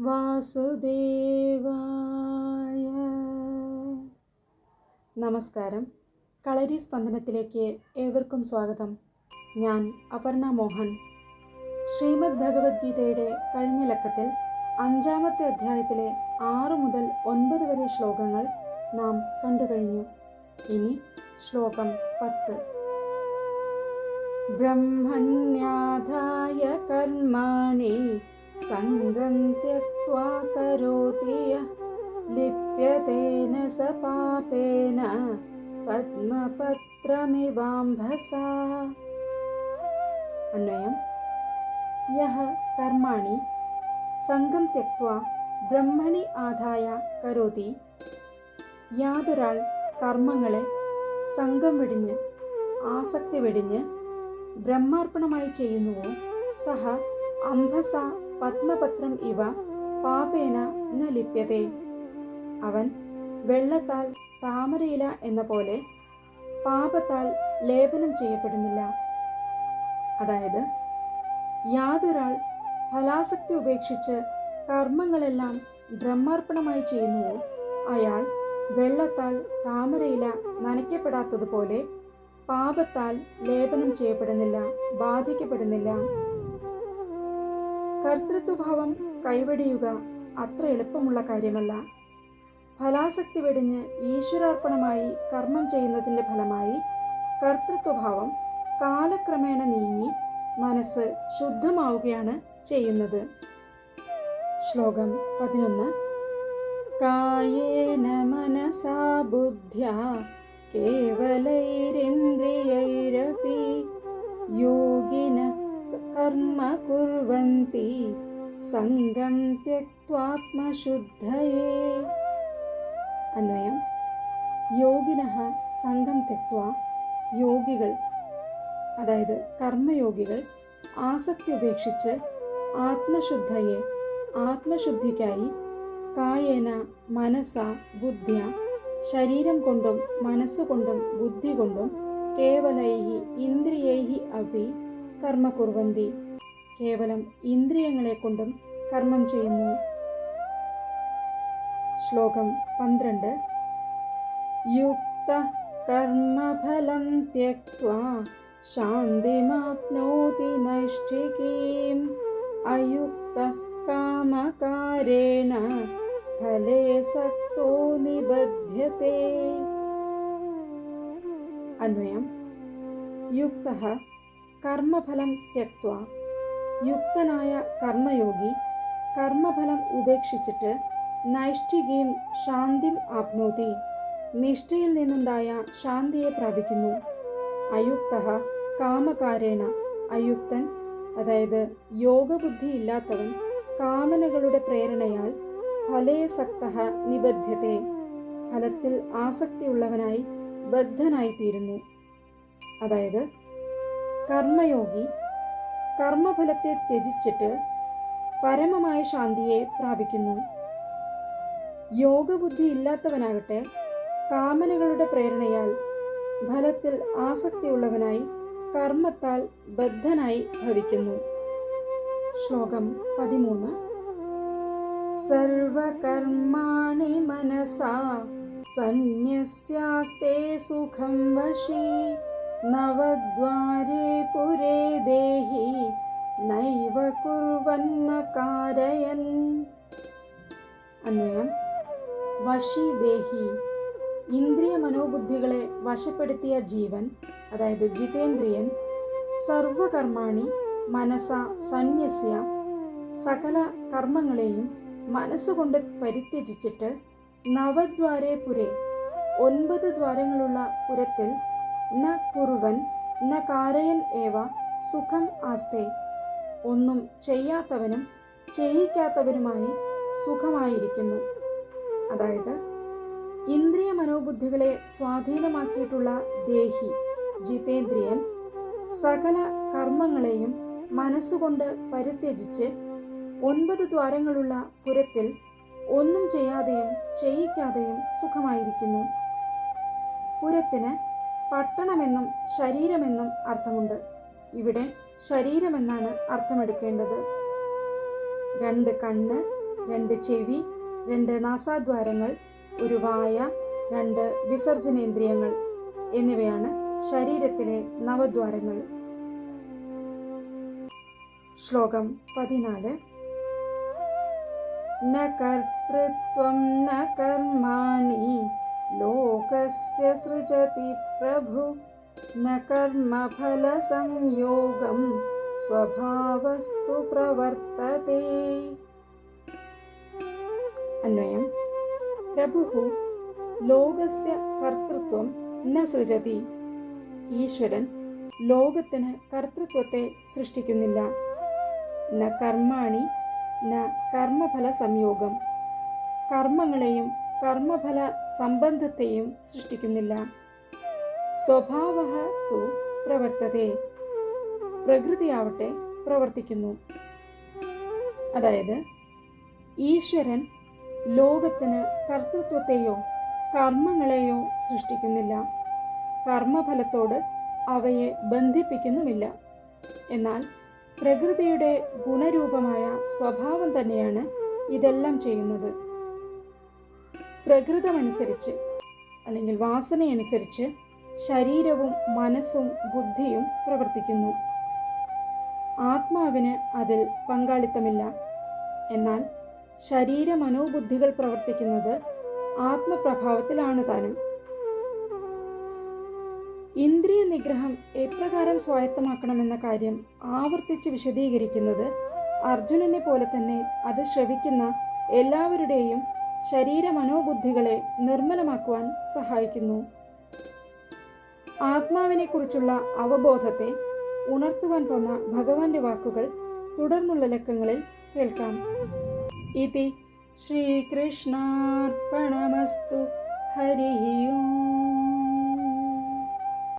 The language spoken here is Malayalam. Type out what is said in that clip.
വാസുദേവായ. നമസ്കാരം. കളരി സ്പന്ദനത്തിലേക്ക് ഏവർക്കും സ്വാഗതം. ഞാൻ അപർണ മോഹൻ. ശ്രീമദ് ഭഗവത്ഗീതയുടെ കഴിഞ്ഞ ലക്കത്തിൽ അഞ്ചാമത്തെ അധ്യായത്തിലെ ആറ് മുതൽ ഒൻപത് വരെ ശ്ലോകങ്ങൾ നാം കണ്ടുകഴിഞ്ഞു. ഇനി ശ്ലോകം പത്ത്. ബ്രഹ്മണ്യാധായ കർമാണി सङ्गं त्यक्त्वा करोति यः लिप्यतेन स पापेन पद्मपत्रमिवाम्भसा अन्वयं यः कर्माणि सङ्गं त्यक्त्वा ബ്രഹ്മണി ആദായ കരോതി യാതൊരാൾ കർമ്മങ്ങളെ സംഘം വെടിഞ്ഞ് ആസക്തി വെടിഞ്ഞ് ബ്രഹ്മാർപ്പണമായി ചെയ്യുന്നുവോ സഹ അംഭസ പത്മപത്രം ഇവ പാപേന ന ലിപ്യതേ അവൻ വെള്ളത്താൽ താമരയില എന്ന പോലെ പാപത്താൽ ലേപനം ചെയ്യപ്പെടുന്നില്ല. അതായത് യാതൊരാൾ ഫലാസക്തി ഉപേക്ഷിച്ച് കർമ്മങ്ങളെല്ലാം ബ്രഹ്മാർപ്പണമായി ചെയ്യുന്നുവോ അയാൾ വെള്ളത്താൽ താമരയില നനയ്ക്കപ്പെടാത്തതുപോലെ പാപത്താൽ ലേപനം ചെയ്യപ്പെടുന്നില്ല ബാധിക്കപ്പെടുന്നില്ല. കർത്തൃത്വഭാവം കൈവടിയുക അത്ര എളുപ്പമുള്ള കാര്യമല്ല. ഫലാസക്തി വെടിഞ്ഞ് ഈശ്വരാർപ്പണമായി കർമ്മം ചെയ്യുന്നതിന്റെ ഫലമായി കർത്തൃത്വഭാവം കാലക്രമേണ നീങ്ങി മനസ്സ് ശുദ്ധമാവുകയാണ് ചെയ്യുന്നത്. ശ്ലോകം പതിനൊന്ന്. കായേന മനസാ ബുദ്ധ്യ കേവലൈരിന്ദ്രിയൈരപി യോ कर्म कुर्वन्ति सङ्गं त्यक्त्वात्मशुद्धये അന്വയം യോഗിനഃ സംഘം തെക്വ യോഗികൾ അതായത് കർമ്മയോഗികൾ ആസക്തി ഉപേക്ഷിച്ച് ആത്മശുദ്ധയെ ആത്മശുദ്ധിക്കായി കായേന മനസ ബുദ്ധ്യ ശരീരം കൊണ്ടും മനസ്സുകൊണ്ടും ബുദ്ധി കൊണ്ടും കേവലൈഹി ഇന്ദ്രിയൈഹി അപി കർമ്മ കുർവന്തി. കേവലം ഇന്ദ്രിയങ്ങളെ കൊണ്ടും കർമ്മം ചെയ്യുന്നു. ശ്ലോകം പന്ത്രണ്ട്. യുക്ത കർമ്മഫലം ത്യക്വാ ശാന്തിമാപ്നോതി നൈഷ്ഠികീം. അയുക്ത കാമകാരേണ ഫലേ സക്തോ നിബധ്യത്തെ. അന്വയം. യുക്ത കർമ്മഫലം തെക്വ. യുക്തനായ കർമ്മയോഗി കർമ്മഫലം ഉപേക്ഷിച്ചിട്ട് നൈഷ്ഠികയും ശാന്തിം ആപ്നോതി. നിഷ്ഠയിൽ നിന്നുണ്ടായ ശാന്തിയെ പ്രാപിക്കുന്നു. അയുക്ത കാമകാരേണ. അയുക്തൻ അതായത് യോഗബുദ്ധി ഇല്ലാത്തവൻ കാമനകളുടെ പ്രേരണയാൽ ഫലേസക്ത നിബദ്ധ്യത്തെ ഫലത്തിൽ ആസക്തിയുള്ളവനായി ബദ്ധനായിത്തീരുന്നു. അതായത് കർമ്മയോഗി കർമ്മഫലത്തെ ത്യജിച്ചിട്ട് പരമമായ ശാന്തിയെ പ്രാപിക്കുന്നു. യോഗബുദ്ധി ഇല്ലാത്തവനാകട്ടെ കാമനകളുടെ പ്രേരണയാൽ ഫലത്തിൽ ആസക്തിയുള്ളവനായി കർമ്മത്താൽ ബദ്ധനായി ഭവിക്കുന്നു. ശ്ലോകം പതിമൂന്ന്. സർവകർമാണി മനസാ സന്യസ്യാസ്തേ സുഖം വശി. നവദ്വാരേ पुरे ദേഹി നൈവ കുർവന്ന കാരയൻ അന്വയം വശി ദേഹി ഇന്ദ്രിയ മനോബുദ്ധികളെ വശപ്പെടുത്തിയ ജീവൻ അതായത് ജിതേന്ദ്രിയൻ സർവകർമാണി മനസ സന്യസ്യ സകല കർമ്മങ്ങളെയും മനസ്സുകൊണ്ട് പരിത്യജിച്ചിട്ട് നവദ്വാരേ പുരേ ഒൻപത് ദ്വാരങ്ങളുള്ള പുരത്തിൽ ന കുറുവൻ ന കാരയൻ ഏവ സുഖം ആസ്തേ. ഒന്നും ചെയ്യാത്തവനും ചെയ്യിക്കാത്തവനുമായി സുഖമായിരിക്കുന്നു. അതായത് ഇന്ദ്രിയ മനോബുദ്ധികളെ സ്വാധീനമാക്കിയിട്ടുള്ള ദേഹി ജിതേന്ദ്രിയൻ സകല കർമ്മങ്ങളെയും മനസ്സുകൊണ്ട് പരിത്യജിച്ച് ഒൻപത് ദ്വാരങ്ങളുള്ള പുരത്തിൽ ഒന്നും ചെയ്യാതെയും ചെയ്യിക്കാതെയും സുഖമായിരിക്കുന്നു. പുരത്തിന് പട്ടണമെന്നും ശരീരമെന്നും അർത്ഥമുണ്ട്. ഇവിടെ ശരീരമെന്നാണ് അർത്ഥമെടുക്കേണ്ടത്. രണ്ട് കണ്ണ് രണ്ട് ചെവി രണ്ട് നാസാദ്വാരങ്ങൾ ഒരു വായ രണ്ട് വിസർജനേന്ദ്രിയങ്ങൾ എന്നിവയാണ് ശരീരത്തിലെ നവദ്വാരങ്ങൾ. ശ്ലോകം പതിനാല്. ന കർമാണി ലോകസ്യ സൃജതി പ്രഭു ന कर्मफलसंयोगं സ്വഭാവസ്തു प्रवर्तते। അന്വയം പ്രഭു ലോകസ്യ കർത്തൃത്വം ന സൃജതി ഈശ്വരൻ ലോകത്തിന് കർത്തൃത്വത്തെ സൃഷ്ടിക്കുന്നില്ല. ന കർമാണി ന കർമ്മഫല സംയോഗം കർമ്മങ്ങളെയും കർമ്മഫല സംബന്ധത്തെയും സൃഷ്ടിക്കുന്നില്ല. സ്വഭാവ തു പ്രവർത്തതേ. പ്രകൃതിയാവട്ടെ പ്രവർത്തിക്കുന്നു. അതായത് ഈശ്വരൻ ലോകത്തിന് കർത്തൃത്വത്തെയോ കർമ്മങ്ങളെയോ സൃഷ്ടിക്കുന്നില്ല. കർമ്മഫലത്തോട് അവയെ ബന്ധിപ്പിക്കുന്നുമില്ല. എന്നാൽ പ്രകൃതിയുടെ ഗുണരൂപമായ സ്വഭാവം തന്നെയാണ് ഇതെല്ലാം ചെയ്യുന്നത്. പ്രകൃതമനുസരിച്ച് അല്ലെങ്കിൽ വാസനയനുസരിച്ച് ശരീരവും മനസ്സും ബുദ്ധിയും പ്രവർത്തിക്കുന്നു. ആത്മാവിന് അതിൽ പങ്കാളിത്തമില്ല. എന്നാൽ ശരീര മനോബുദ്ധികൾ പ്രവർത്തിക്കുന്നത് ആത്മപ്രഭാവത്തിലാണ് താനും. ഇന്ദ്രിയ നിഗ്രഹം എപ്രകാരം സ്വായത്തമാക്കണമെന്ന കാര്യം ആവർത്തിച്ച് വിശദീകരിക്കുന്നത് അർജുനനെ പോലെ തന്നെ അത് ശ്രവിക്കുന്ന എല്ലാവരുടെയും ശരീര മനോബുദ്ധികളെ നിർമ്മലമാക്കുവാൻ സഹായിക്കുന്നു. ആത്മാവിനെക്കുറിച്ചുള്ള അവബോധത്തെ ഉണർത്തുവാൻ പോന്ന ഭഗവാന്റെ വാക്കുകൾ തുടർന്നുള്ള ലക്കങ്ങളിൽ കേൾക്കാം. ഇതി ശ്രീകൃഷ്ണാർപ്പണമസ്തു ഹരി